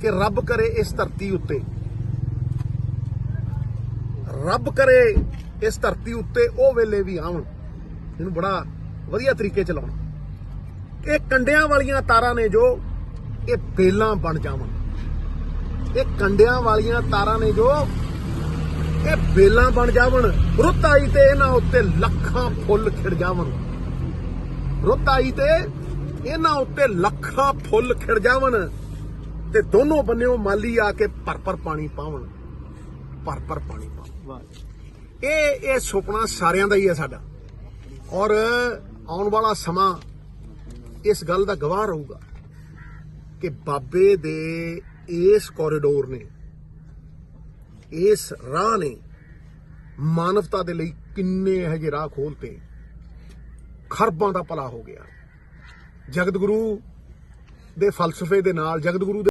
ਕਿ ਰੱਬ ਕਰੇ ਇਸ ਧਰਤੀ ਉੱਤੇ। ਰੱਬ ਕਰੇ ਇਸ ਧਰਤੀ ਉੱਤੇ ਉਹ ਵੇਲੇ ਵੀ ਆਉਣ। ਇਹਨੂੰ ਬੜਾ ਵਧੀਆ ਤਰੀਕੇ ਚਲਾਉਣਾ ਇਹ ਕੰਡਿਆਂ ਵਾਲੀਆਂ ਤਾਰਾਂ ਨੇ ਜੋ ਇਹ ਬੇਲਾਂ ਬਣ ਜਾਵਣ। ਇਹ ਕੰਡਿਆਂ ਵਾਲੀਆਂ ਤਾਰਾਂ ਨੇ ਜੋ ਇਹ ਬੇਲਾਂ ਬਣ ਜਾਵਣ। ਰੁੱਤ ਆਈ ਤੇ ਇਹਨਾਂ ਉੱਤੇ ਲੱਖਾਂ ਫੁੱਲ ਖਿੜ ਜਾਵਣ। ਰੁੱਤ ਆਈ ਤੇ ਇਹਨਾਂ ਉੱਤੇ ਲੱਖਾਂ ਫੁੱਲ ਖਿੜ ਜਾਵਣ। ਤੇ ਦੋਨੋਂ ਬੰਨਿਓ ਮਾਲੀ ਆ ਕੇ ਭਰ ਭਰ ਪਾਣੀ ਪਾਵਣ ਭਰ ਭਰ ਪਾਣੀ ਪਾਉਣ। ਇਹ ਇਹ ਸੁਪਨਾ ਸਾਰਿਆਂ ਦਾ ਹੀ ਹੈ ਸਾਡਾ। ਔਰ ਆਉਣ ਵਾਲਾ ਸਮਾਂ ਇਸ ਗੱਲ ਦਾ ਗਵਾਹ ਰਹੂਗਾ ਕਿ ਬਾਬੇ ਦੇ ਇਸ ਕੋਰੀਡੋਰ ਨੇ, ਇਸ ਰਾਹ ਨੇ ਮਾਨਵਤਾ ਦੇ ਲਈ ਕਿੰਨੇ ਇਹੋ ਜਿਹੇ ਰਾਹ ਖੋਲਤੇ। ਖਰਬਾਂ ਦਾ ਭਲਾ ਹੋ ਗਿਆ। ਜਗਤ ਗੁਰੂ ਦੇ ਫਲਸਫੇ ਦੇ ਨਾਲ ਜਗਤ ਗੁਰੂ ਦੇ